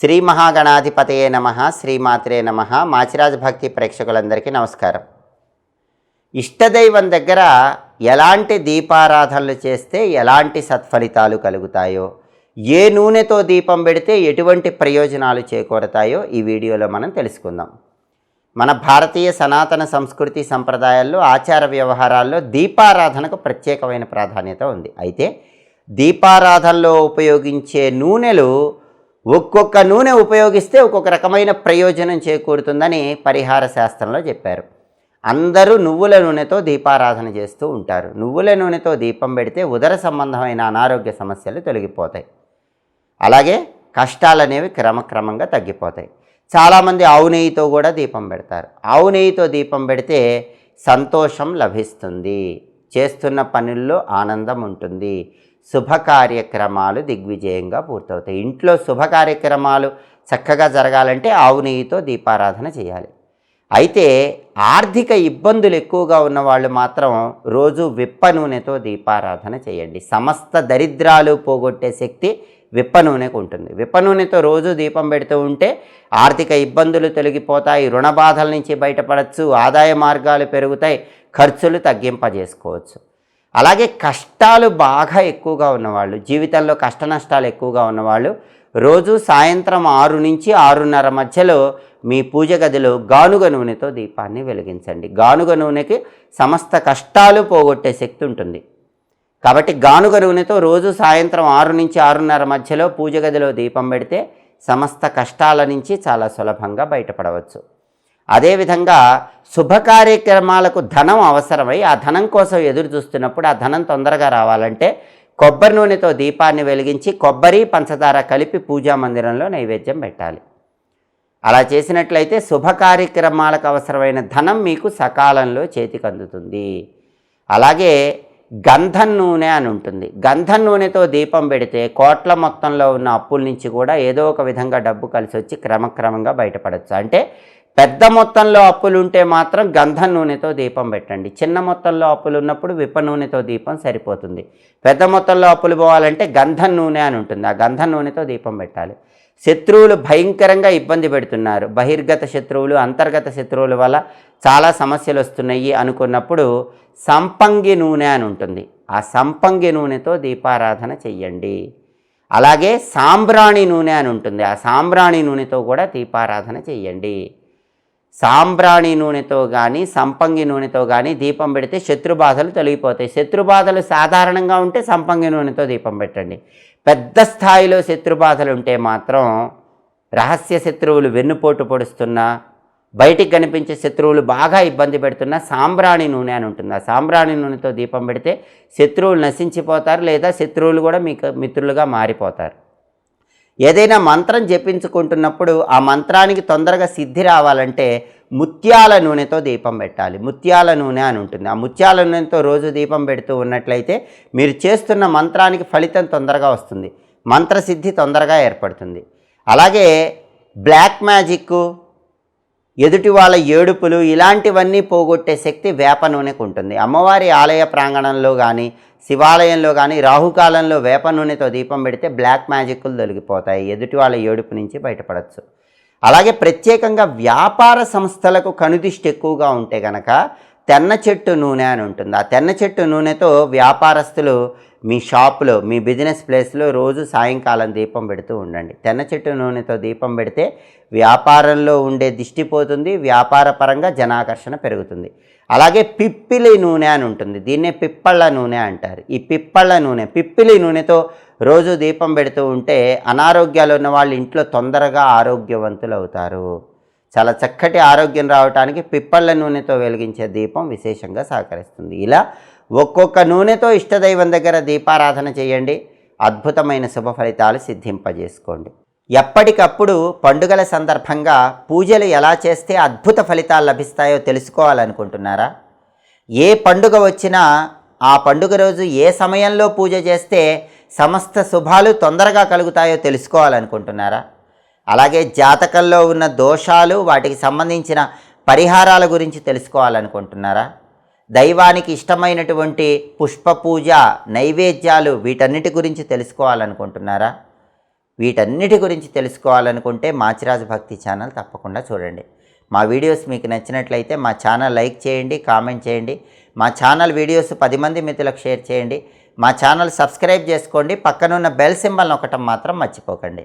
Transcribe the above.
శ్రీ మహాగణాధిపతయే నమ శ్రీమాత్రే నమ. మాచిరాజ భక్తి ప్రేక్షకులందరికీ నమస్కారం. ఇష్టదైవం దగ్గర ఎలాంటి దీపారాధనలు చేస్తే ఎలాంటి సత్ఫలితాలు కలుగుతాయో ఏ నూనెతో దీపం పెడితే ఎటువంటి ప్రయోజనాలు చేకూరతాయో ఈ వీడియోలో మనం తెలుసుకుందాం. మన భారతీయ సనాతన సంస్కృతి సంప్రదాయాల్లో ఆచార వ్యవహారాల్లో దీపారాధనకు ప్రత్యేకమైన ప్రాధాన్యత ఉంది. అయితే దీపారాధనలో ఉపయోగించే నూనెలు ఒక్కొక్క నూనె ఉపయోగిస్తే ఒక్కొక్క రకమైన ప్రయోజనం చేకూరుతుందని పరిహార శాస్త్రంలో చెప్పారు. అందరూ నువ్వుల నూనెతో దీపారాధన చేస్తూ ఉంటారు. నువ్వుల నూనెతో దీపం పెడితే ఉదర సంబంధమైన అనారోగ్య సమస్యలు తొలగిపోతాయి. అలాగే కష్టాలు అనేవి క్రమక్రమంగా తగ్గిపోతాయి. చాలామంది ఆవు నెయ్యితో కూడా దీపం పెడతారు. ఆవు నెయ్యితో దీపం పెడితే సంతోషం లభిస్తుంది. చేస్తున్న పనుల్లో ఆనందం ఉంటుంది. శుభ కార్యక్రమాలు దిగ్విజయంగా పూర్తవుతాయి. ఇంట్లో శుభ కార్యక్రమాలు చక్కగా జరగాలంటే ఆవు నెయ్యితో దీపారాధన చేయాలి. అయితే ఆర్థిక ఇబ్బందులు ఎక్కువగా ఉన్న వాళ్ళు మాత్రం రోజు విప్ప నూనెతో దీపారాధన చేయండి. సమస్త దరిద్రాలు పోగొట్టే శక్తి విప్ప నూనెకు ఉంటుంది. విప్ప నూనెతో రోజు దీపం పెడుతూ ఉంటే ఆర్థిక ఇబ్బందులు తొలగిపోతాయి రుణ బాధల నుంచి బయటపడచ్చు ఆదాయ మార్గాలు పెరుగుతాయి ఖర్చులు తగ్గింపజేసుకోవచ్చు. అలాగే కష్టాలు బాగా ఎక్కువగా ఉన్నవాళ్ళు జీవితంలో కష్ట నష్టాలు ఎక్కువగా ఉన్నవాళ్ళు రోజు సాయంత్రం ఆరు నుంచి ఆరున్నర మధ్యలో మీ పూజ గదిలో గానుగ నూనెతో దీపాన్ని వెలిగించండి. గానుగ నూనెకి సమస్త కష్టాలు పోగొట్టే శక్తి ఉంటుంది. కాబట్టి గానుగ నూనెతో రోజు సాయంత్రం ఆరు నుంచి ఆరున్నర మధ్యలో పూజ గదిలో దీపం పెడితే సమస్త కష్టాల నుంచి చాలా సులభంగా బయటపడవచ్చు. అదేవిధంగా శుభ కార్యక్రమాలకు ధనం అవసరమై ఆ ధనం కోసం ఎదురు చూస్తున్నప్పుడు ఆ ధనం తొందరగా రావాలంటే కొబ్బరి నూనెతో దీపాన్ని వెలిగించి కొబ్బరి పంచదార కలిపి పూజా మందిరంలో నైవేద్యం పెట్టాలి. అలా చేసినట్లయితే శుభ కార్యక్రమాలకు అవసరమైన ధనం మీకు సకాలంలో చేతికి అందుతుంది. అలాగే గంధం నూనె అని ఉంటుంది. గంధం నూనెతో దీపం పెడితే కోట్ల మొత్తంలో ఉన్న అప్పుల నుంచి కూడా ఏదో ఒక విధంగా డబ్బు కలిసి వచ్చి క్రమక్రమంగా బయటపడచ్చు. అంటే పెద్ద మొత్తంలో అప్పులు ఉంటే మాత్రం గంధం నూనెతో దీపం పెట్టండి. చిన్న మొత్తంలో అప్పులు ఉన్నప్పుడు విప్ప నూనెతో దీపం సరిపోతుంది. పెద్ద మొత్తంలో అప్పులు పోవాలంటే గంధం నూనె అని ఉంటుంది. ఆ గంధం నూనెతో దీపం పెట్టాలి. శత్రువులు భయంకరంగా ఇబ్బంది పెడుతున్నారు. బహిర్గత శత్రువులు అంతర్గత శత్రువుల వల్ల చాలా సమస్యలు వస్తున్నాయి అనుకున్నప్పుడు సంపంగి నూనె అని ఉంటుంది. ఆ సంపంగి నూనెతో దీపారాధన చెయ్యండి. అలాగే సాంబ్రాణి నూనె అని ఉంటుంది. ఆ సాంబ్రాణి నూనెతో కూడా దీపారాధన చెయ్యండి. సాంబ్రాణి నూనెతో కానీ సంపంగి నూనెతో కానీ దీపం పెడితే శత్రుబాధలు తొలగిపోతాయి. శత్రుబాధలు సాధారణంగా ఉంటే సంపంగి నూనెతో దీపం పెట్టండి. పెద్ద స్థాయిలో శత్రుబాధలు ఉంటే మాత్రం రహస్య శత్రువులు వెన్నుపోటు పొడుస్తున్నా బయటికి కనిపించే శత్రువులు బాగా ఇబ్బంది పెడుతున్న సాంబ్రాణి నూనె అని ఉంటుంది. ఆ సాంబ్రాణి నూనెతో దీపం పెడితే శత్రువులు నశించిపోతారు లేదా శత్రువులు కూడా మీకు మిత్రులుగా మారిపోతారు. ఏదైనా మంత్రం జపించుకుంటున్నప్పుడు ఆ మంత్రానికి తొందరగా సిద్ధి రావాలంటే ముత్యాల నూనెతో దీపం పెట్టాలి. ముత్యాల నూనె అని ఉంటుంది. ఆ ముత్యాల నూనెతో రోజు దీపం పెడుతూ ఉన్నట్లయితే మీరు చేస్తున్న మంత్రానికి ఫలితం తొందరగా వస్తుంది. మంత్రసిద్ధి తొందరగా ఏర్పడుతుంది. అలాగే బ్లాక్ మ్యాజిక్ ఎదుటి వాళ్ళ ఏడుపులు ఇలాంటివన్నీ పోగొట్టే శక్తి వేప నూనెకు ఉంటుంది. అమ్మవారి ఆలయ ప్రాంగణంలో కానీ శివాలయంలో కానీ రాహుకాలంలో వేప నూనెతో దీపం పెడితే బ్లాక్ మ్యాజిక్లు తొలగిపోతాయి. ఎదుటి వాళ్ళ ఏడుపు నుంచి బయటపడచ్చు. అలాగే ప్రత్యేకంగా వ్యాపార సంస్థలకు కనుదిష్టి ఎక్కువగా ఉంటే గనక తెన్న చెట్టు నూనె అని ఉంటుంది. ఆ తెన్న చెట్టు నూనెతో వ్యాపారస్తులు మీ షాప్లో మీ బిజినెస్ ప్లేస్లో రోజు సాయంకాలం దీపం పెడుతూ ఉండండి. తెన్న చెట్టు నూనెతో దీపం పెడితే వ్యాపారంలో ఉండే దిష్టి పోతుంది వ్యాపార పరంగా జనాకర్షణ పెరుగుతుంది. అలాగే పిప్పిలి నూనె అని ఉంటుంది. దీన్నే పిప్పళ్ళ నూనె అంటారు. ఈ పిప్పళ్ళ నూనె పిప్పిలి నూనెతో రోజు దీపం పెడుతూ ఉంటే అనారోగ్యాలు ఉన్న వాళ్ళు ఇంట్లో తొందరగా ఆరోగ్యవంతులు అవుతారు. చాలా చక్కటి ఆరోగ్యం రావడానికి పిప్పళ్ళ నూనెతో వెలిగించే దీపం విశేషంగా సహకరిస్తుంది. ఇలా ఒక్కొక్క నూనెతో ఇష్టదైవం దగ్గర దీపారాధన చేయండి. అద్భుతమైన శుభ ఫలితాలు సిద్ధింపజేసుకోండి. ఎప్పటికప్పుడు పండుగల సందర్భంగా పూజలు ఎలా చేస్తే అద్భుత ఫలితాలు లభిస్తాయో తెలుసుకోవాలనుకుంటున్నారా? ఏ పండుగ వచ్చినా ఆ పండుగ రోజు ఏ సమయంలో పూజ చేస్తే సమస్త శుభాలు తొందరగా కలుగుతాయో తెలుసుకోవాలనుకుంటున్నారా? అలాగే జాతకంలో ఉన్న దోషాలు వాటికి సంబంధించిన పరిహారాల గురించి తెలుసుకోవాలనుకుంటున్నారా? దైవానికి ఇష్టమైనటువంటి పుష్ప పూజ నైవేద్యాలు వీటన్నిటి గురించి తెలుసుకోవాలనుకుంటున్నారా? వీటన్నిటి గురించి తెలుసుకోవాలనుకుంటే మాచిరాజు భక్తి ఛానల్ తప్పకుండా చూడండి. మా వీడియోస్ మీకు నచ్చినట్లయితే మా ఛానల్ లైక్ చేయండి కామెంట్ చేయండి. మా ఛానల్ వీడియోస్ పది మంది మిత్రులకు షేర్ చేయండి. మా ఛానల్ సబ్స్క్రైబ్ చేసుకోండి. పక్కనున్న బెల్ సింబల్ నొక్కటం మాత్రం మర్చిపోకండి.